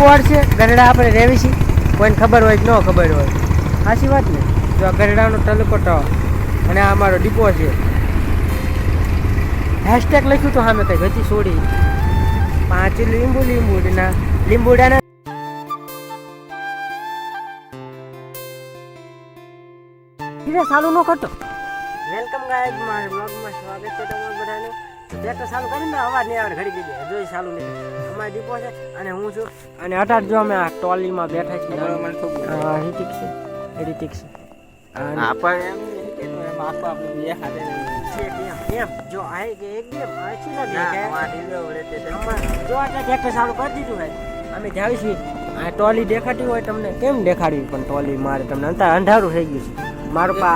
Board છે ગરડા આપણે રહેવી છીએ કોઈને ખબર હોય કે ન ખબર હોય. સાચી વાત ને? જો આ ગરડાનો તલકોટો અને આ અમારો ડીપો છે. હેશટેગ લખ્યું તો સામે કંઈક ગતિ છોડી. પાંચ લીંબુ લીંબુડના લીંબુડાના ધીરે ચાલુ ન કરતો. વેલકમ ગાઈઝ મારા બ્લોગમાં સ્વાગત છે તમારું. ટ્રેક્ટર ચાલુ કરીને અવાજ નહીં આવે ઘડી ગઈ જોઈ ચાલુ નહીં. અમારે ડીપો છે અને હું છું. અને અટાર જો અમે આ ટોલીમાં બેઠા છીએ. હિતિક છે. રિતિક છે. અને છે કેમ એમ જો આ એક આછી લાગે જો આ ટ્રેક્ટર ચાલુ કરી દીધું ભાઈ અમે જાવી આ ટોલી દેખાતી હોય તમને કેમ દેખાડવી પણ ટોલી મારે તમને અંતર અંધારું થઈ ગયું છે. મારું પા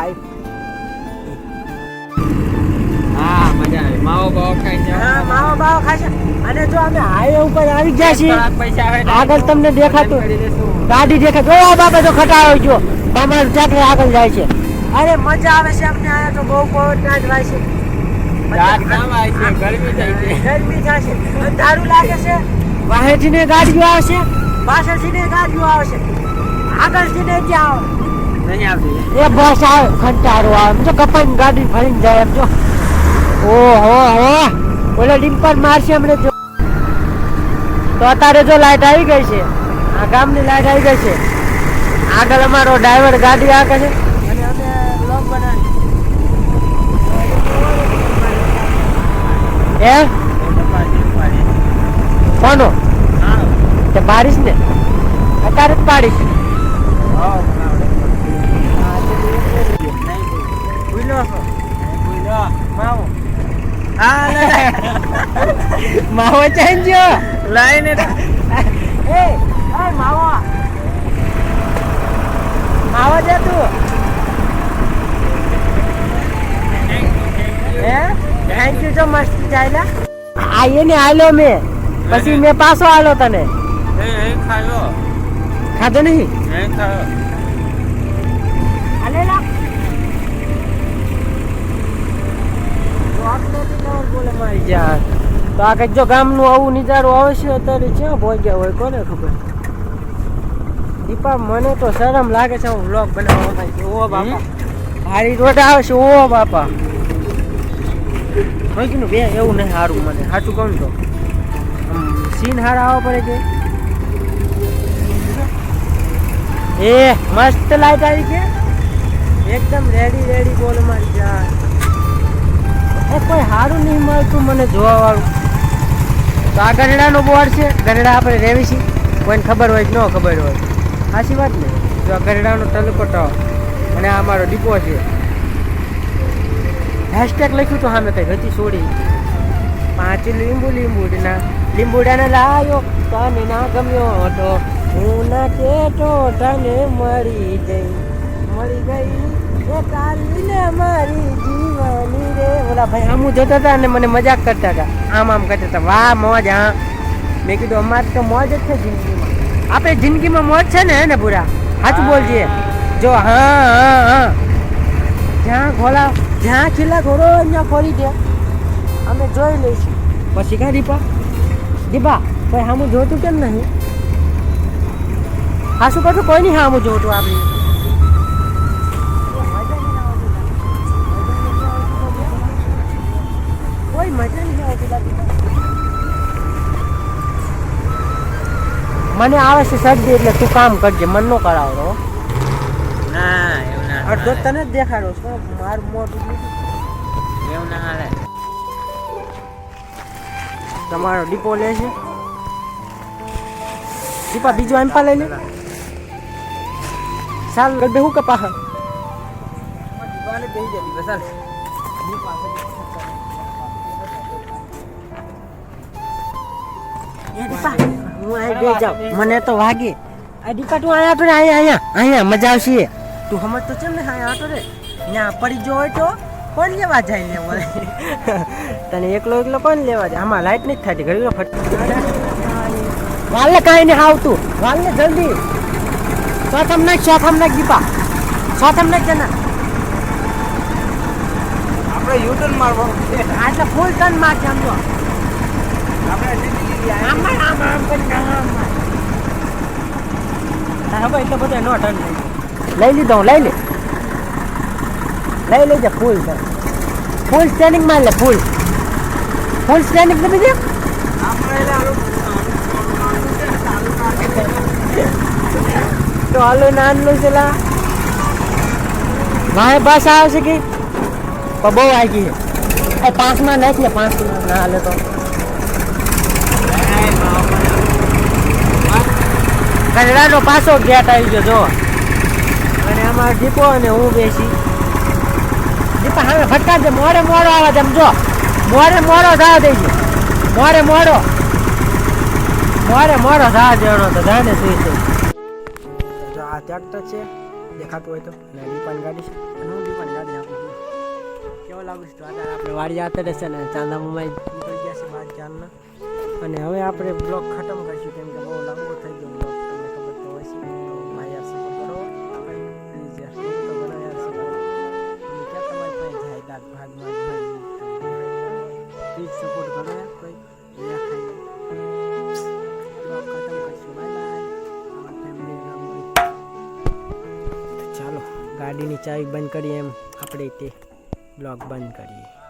માવો બાવો ખાશે અને જો અમે હાઈવે ઉપર આવી ગયા છીએ આગળ તમને દેખાતું. ગાડી દેખાય. જો આ બાબા જો ખટાયો જો તમારું ટ્રેક્ટર આગળ જાય છે. અરે મજા આવે છે અમને આ તો બહુ પવન ના જ વાય છે. ગરમી થશે અંધારું લાગે છે. વાહેથી ને ગાડીઓ આવશે પાછળથી ને ગાડીઓ આવશે આગળથી ને ત્યાં આવે? એ બસ આવે ખંટારો આવે. જો કપાઈને ગાડી ફરીને જાય એમ જો. ઓલો ડિમ્પલ મારશે હમણે જો. તો અત્યારે જો લાઈટ આવી ગઈ છે. આ ગામની લાઈટ આવી ગઈ છે. આગળ અમારો ડ્રાઈવર ગાડી આગળ છે. અને અમે બ્લોગ બનાવી એ કોનો? તે બારીશ ને અત્યારે જ પાડીશ ભૂલો માવો ચાંજો લાઈને એ એ માવો. માવો જા તું. હે? થેન્ક યુ so મસ્ત ચાલ્યા આઈએ ને આલો મેં. પછી મેં પાછો આલો તને. ખાયો. ખાધો નહીં? ખાયો. બોલે મારી જાન તો આ કંઈક જો ગામનું આવું નિજારું આવશે અત્યારે ક્યાં પહોંચ્યા હોય કોને ખબર? દીપા મને તો શરમ લાગે છે હું વ્લોગ બનાવવા માટે. ઓ બાપા. હારી રોડ આવે છે ઓ બાપા. હોય કીધું બે એવું નહીં સારું મને સાચું કહું તો. સીન હારા આવવા પડે છે. એ મસ્ત લાઈટ આવી છે. એકદમ રેડી રેડી બોલ મારી જાન એ કોઈ સારું નહીં મળતું મને જોવા વાળું તો આ ગરડાનો બોર્ડ છે, ગરડા આપણે રેવીશી કોઈને ખબર હોય કે ન ખબર હોય. સાચી વાત ને? જો આ ગરડાનો તલકોટો અને આ અમારો ડીપો છે. હેશટેગ લખ્યું તો સામે કઈ હતી છોડી. પાંચ લીંબુ લીંબુડના, લીંબુડાને લાયો તને ના ગમ્યો તો હું ના કેતો તને મળી ગઈ મળી ગઈ. ઓલા ભાઈ આમ જોતા હતા અને મને મજાક કરતા હતા. આમ આમ કરતા હતા. વાહ, મોજ, હા. મેં કીધું, અમારે તો મોજ જ છે જિંદગીમાં. આપણે જિંદગીમાં મોજ છે ને ને પૂરા સાચું બોલજે. જો, હા હા હા. જ્યાં ઘોડા જ્યાં ખીલા ઘોડો અહીંયા ખોલી દે. અમે જોઈ લઈશું. પછી કા દીપા? દીપા, કોઈ સામું જોતું કેમ નહીં? હા શું કહું કોઈ નહીં સામું જોતું આપણે. મને આવે છે શરદી એટલે તું કામ કરજે મન નો કરાવડો ના એવું ના અડધો તને જ દેખાડો છો માર મોટું એવું ના હાલે. તમારો ડીપો લે છે. દીપા બીજો એમ પા લઈ લે. ચાલ ગડબે હું કપા દિવાલે બેહી જતી બસ. એ દીપા હું અહીં બે જાઉં. મને તો વાગે. આ દીપા તું અહીંયા તો રે અહીંયા અહીંયા અહીંયા મજા આવશે. તું સમજ તો છે ને અહીંયા આટો રે? ત્યાં પડી જો હોય તો કોણ લેવા જાય ને મને તને એકલો એકલો કોણ લેવા જાય? આમાં લાઈટ નથી થતી ઘડી ફટ વાલને કાંઈ નહીં આવતું. વાલને જલ્દી. ચોથમ ના ચોથમ નાખ દીપા. ચોથમ ના જના આપણે યુટર્ન મારવાનું છે. આટલા ફૂલ ટર્ન માર સમજો આપણે લીધી લીધી આ આમ આમ લઈ લીધો લઈ લે. લઈ લેજે ફૂલ ફૂલ સ્ટેન્ડિંગમાં લે ફૂલ ફૂલ સ્ટેન્ડિંગ તો બીજું? તો હાલો નાનલું છે લા મારે બસ આવશે કે? બહુ આવી ગઈ. એ પાંચમાં નાખ ને, પાંચ ના હાલે તો. ગઢડાનો પાછો ગેટ આવી ગયો જો અને આમાં દીપો અને હું બેસી. દીપા હવે ફટકા દે મોડે મોડો આવે તેમ જો મોડે મોડો થા ગયો મોડે મોડો મોડે મોડો થા દેવાનો તો જાને સુઈ છે. જો આ ટ્રેક્ટર છે, દેખાતું હોય તો. અને દીપાની ગાડી છે. અને હું દીપાની ગાડી આપું છું. કેવો લાગુ છે? આપણે વાડી આતરે છે ને, ચાંદા નીકળી ગયા છે બાર ચારના અને હવે આપણે બ્લોક ખતમ કરીશું, કેમ કે બહુ લાંબો ગાડીની ચાવી બંધ કરીએ એમ. આપણે તે બ્લોક બંધ કરીએ.